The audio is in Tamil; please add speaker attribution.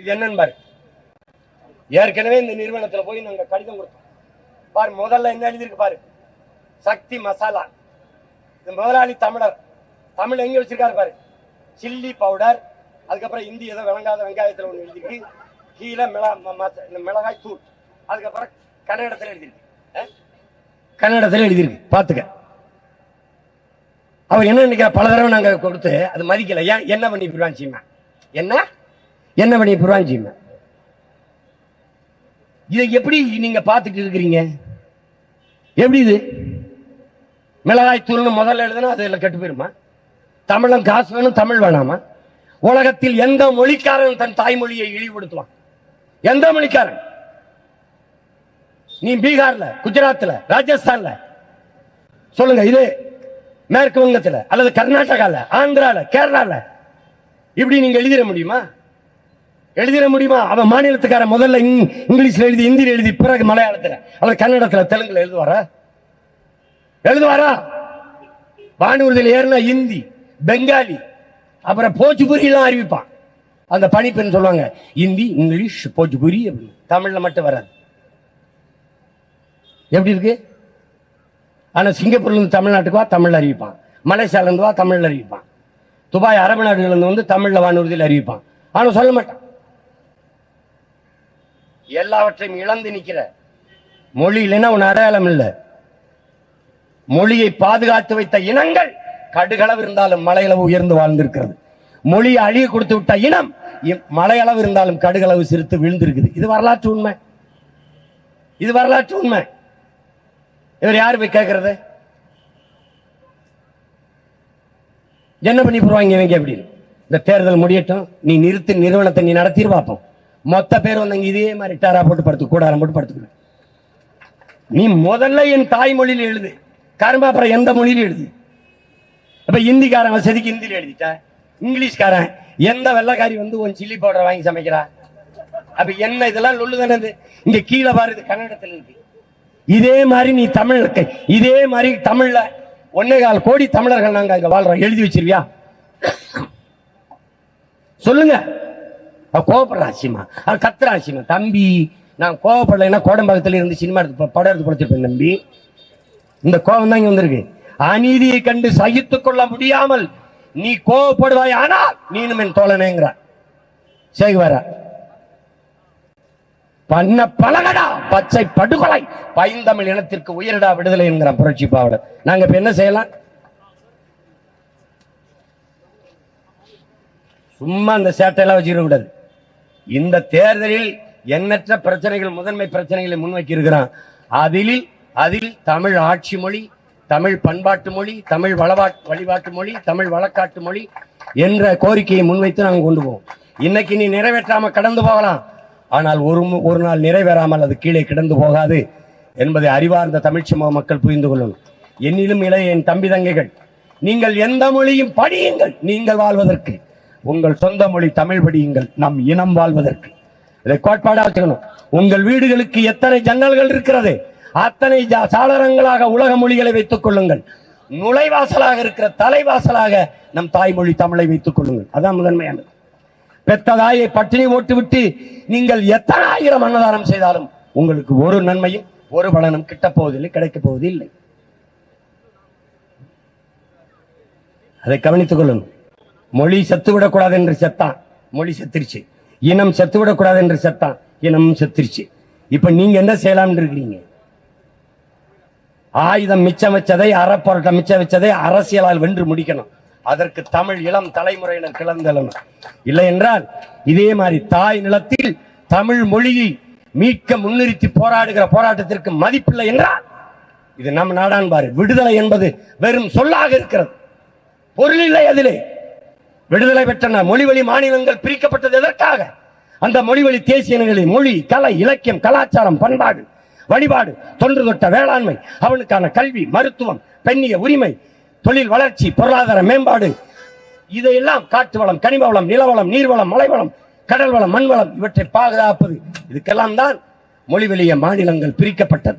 Speaker 1: இது என்னன்னு பாரு. ஏற்கனவே இந்த நிறுவனத்துல போய் நாங்க கடிதம் கொடுத்தோம். பாரு முதல்ல என்ன எழுதியிருக்கு பாரு. சக்தி மசாலா. இந்த முதலாளி தமிழர். தமிழ் எங்க வச்சிருக்காரு பாரு. சில்லி பவுடர் அதுக்கப்புறம் இந்தி ஏதோ விளங்காத வெங்காயத்துல ஒண்ணு எழுதிருக்கு கீழே மிளகா ம- இந்த மிளகாய் தூள். அதுக்கப்புறம் கன்னடத்துல எழுதிருக்கு கன்னடத்துல எழுதிருக்கு பாத்துக்க அவர் என்ன நினைக்கிற பல தடவை நாங்க கொடுத்து அது மதிக்கல. ஏன்? என்ன பண்ணி போடுவான் சீமா? என்ன? என்ன பண்ணி போடுவான் இதை எப்படி நீங்க பார்த்துட்டு இருக்கிறீங்க? எப்படி இது? மிளகாய் தூள்னு முதல்ல எழுதுனா அதில் கெட்டு போயிருமா? தமிழன் காசு வேணும் தமிழ் வேணாமா? உலகத்தில் எந்த மொழிக்காரன் தன் தாய்மொழியை இழிவுபடுத்துவான்? எந்த மொழிக்காரன்? நீ பீகார்ல குஜராத்ல ராஜஸ்தான்ல? சொல்லுங்க இது மேற்கு வங்கத்துல அல்லது கர்நாடகால ஆந்திரால கேரளால? இப்படி நீங்க எழுதிட முடியுமா? எழுதிட முடியுமா? அவன் மாநிலத்துக்கார முதல்ல இங்- இங்கிலீஷ்ல எழுதி ஹிந்தியில் எழுதி பிறகு மலையாளத்துல. அல்லது கன்னடத்துல தெலுங்குல எழுதுவாரா? எழுதுவாரா? வானூர்தியில் ஏறினா ஹிந்தி பெங்காலி அப்புறம் போஜ்புரி எல்லாம் அறிவிப்பான். அந்த பணிப்பெண் சொல்லுவாங்க ஹிந்தி இங்கிலீஷ் போஜ்புரி அப்படின்னு. தமிழ்ல மட்டும் வராது. எப்படி இருக்கு? ஆனா சிங்கப்பூர்ல இருந்து தமிழ்நாட்டுக்கு வா தமிழ்ல அறிவிப்பான். மலேசியால இருந்து வா தமிழில் அறிவிப்பான். துபாய் அரபு நாடுகள்லேருந்து வந்து தமிழ்ல வானூர்தியில் அறிவிப்பான். ஆனா சொல்ல மாட்டான். எல்லாவற்றையும் இழந்து நிற்கிற மொழி இல்லைன்னா உன் அடையாளம் இல்லை. மொழியை பாதுகாத்து வைத்த இனங்கள் கடுகளவு இருந்தாலும் மலையளவு உயர்ந்து வாழ்ந்திருக்கிறது. மொழியை அழிய கொடுத்து விட்ட இனம் மலையளவு இருந்தாலும் கடுகளவு சிரித்து விழுந்திருக்குது. இது வரலாற்று உண்மை. இது வரலாற்று உண்மை. இவர் யாரு போய் கேட்கறது? என்ன பண்ணி போடுவாங்க இவங்க அப்படின்னு. இந்த தேர்தல் முடியட்டும். நீ நிறுத்து நிறுவனத்தை நீ நடத்திடு பார்ப்போம். மொத்த பேர் வந்தாங்க இதே மாதிரி டேரா போட்டு படுத்து கூடாரம் போட்டு படுத்துக்கணும். நீ முதல்ல என் தாய்மொழியில் எழுது. கரும்பா அப்புறம் எந்த மொழியிலும் எழுது? அப்ப ஹிந்திக்காரன் வசதிக்கு ஹிந்தியில் எழுதிட்டேன் இங்கிலீஷ்காரன். எந்த வெள்ளக்காரி வந்து உன் சில்லி பவுடர் வாங்கி சமைக்கிறா? அப்ப என்ன இதெல்லாம் லொல்லு இது? இங்க கீழே பாருது கன்னடத்துல இருக்கு. இதே மாதிரி நீ தமிழ் இதே மாதிரி தமிழ்ல ஒன்னே கால் கோடி தமிழர்கள் நாங்க அங்க வாழ்றோம். எழுதி வச்சிருவியா? சொல்லுங்க. அவ கோவப்படுறா சிமா அவ கத்துறா தம்பி நான் கோவப்படலைன்னா கோடம்பாக்கத்தில் இருந்து சினிமா எடுத்து படம் எடுத்து கொடுத்துருப்பேன் தம்பி. இந்த கோபம் தான் இங்க வந்திருக்கு. அநீதியை கண்டு சகித்துக் கொள்ள முடியாமல் நீ கோவப்படுவாய் ஆனால் நீனும் என் தோழனேங்கிற சேகுவாரா பண்ண பழகடா பச்சை படுகொலை. பைந்தமிழ் இனத்திற்கு உயிரிடா விடுதலை என்கிற புரட்சி பாவலர். நாங்க இப்ப என்ன செய்யலாம்? சும்மா அந்த சேட்டையெல்லாம் வச்சுக்க கூடாது. இந்த தேர்தலில் எண்ணற்ற பிரச்சனைகள் முதன்மை பிரச்சனைகளை முன்வைக்கி இருக்கிறான் அதில் அதில் தமிழ் ஆட்சி மொழி தமிழ் பண்பாட்டு மொழி தமிழ் வளவா வழிபாட்டு மொழி தமிழ் வழக்காட்டு மொழி என்ற கோரிக்கையை முன்வைத்து நாங்கள் கொண்டு போவோம். இன்னைக்கு நீ நிறைவேற்றாம கடந்து போகலாம். ஆனால் ஒரு மு- ஒரு நாள் நிறைவேறாமல் அது கீழே கிடந்து போகாது என்பதை அறிவார்ந்த தமிழ் சமூக மக்கள் புரிந்து கொள்ளணும். என்னிலும் இளைய என் தம்பி தங்கைகள் நீங்கள் எந்த மொழியும் படியுங்கள். நீங்கள் வாழ்வதற்கு உங்கள் சொந்த மொழி தமிழ் படியுங்கள் நம் இனம் வாழ்வதற்கு. இதை கோட்பாடா வச்சுக்கணும். உங்கள் வீடுகளுக்கு எத்தனை ஜன்னல்கள் இருக்கிறது? அத்தனை சாளரங்களாக உலக மொழிகளை வைத்துக் கொள்ளுங்கள். நுழைவாசலாக இருக்கிற தலைவாசலாக நம் தாய்மொழி தமிழை வைத்துக் கொள்ளுங்கள். அதான் முதன்மையானது. பெத்த தாயை பட்டினி போட்டுவிட்டு நீங்கள் எத்தனை ஆயிரம் அன்னதானம் செய்தாலும் உங்களுக்கு ஒரு நன்மையும் ஒரு பலனும் கிட்ட போவதில்லை கிடைக்கப் போவதில்லை. அதை கவனித்துக் கொள்ளுங்கள். மொழி செத்து விடக்கூடாது என்று செத்தான். மொழி செத்துருச்சு. இனம் செத்து விடக்கூடாது என்று செத்தான். இனமும் செத்துருச்சு. இப்ப நீங்க என்ன செய்யலாம்னு இருக்கிறீங்க? ஆயுதம் மிச்சம் வச்சதை அறப்போராட்டம் மிச்சம் வச்சதை அரசியலால் வென்று முடிக்கணும். அதற்கு தமிழ் இளம் தலைமுறையினர் கிளந்தெழணும் இல்லை என்றால் இதே மாதிரி தாய் நிலத்தில் தமிழ் மொழியை மீட்க முன்னிறுத்தி போராடுகிற போராட்டத்திற்கு மதிப்பில்லை என்றால் இது நம் நாடான் பாரு விடுதலை என்பது வெறும் சொல்லாக இருக்கிறது. பொருள் இல்லை அதிலே. விடுதலை பெற்றன மொழிவழி மாநிலங்கள் பிரிக்கப்பட்டது எதற்காக? அந்த மொழிவழி தேசியங்களின் மொழி கலை இலக்கியம் கலாச்சாரம் பண்பாடு வழிபாடு தொன்று தொட்ட வேளாண்மை அவனுக்கான கல்வி மருத்துவம் பெண்ணிய உரிமை தொழில் வளர்ச்சி பொருளாதார மேம்பாடு இதையெல்லாம் காட்டு வளம் கனிம வளம் நிலவளம் நீர்வளம் மலைவளம் கடல் வளம் மண் வளம் இவற்றை பாதுகாப்பது. இதுக்கெல்லாம் தான் மொழிவெளிய மாநிலங்கள் பிரிக்கப்பட்டது.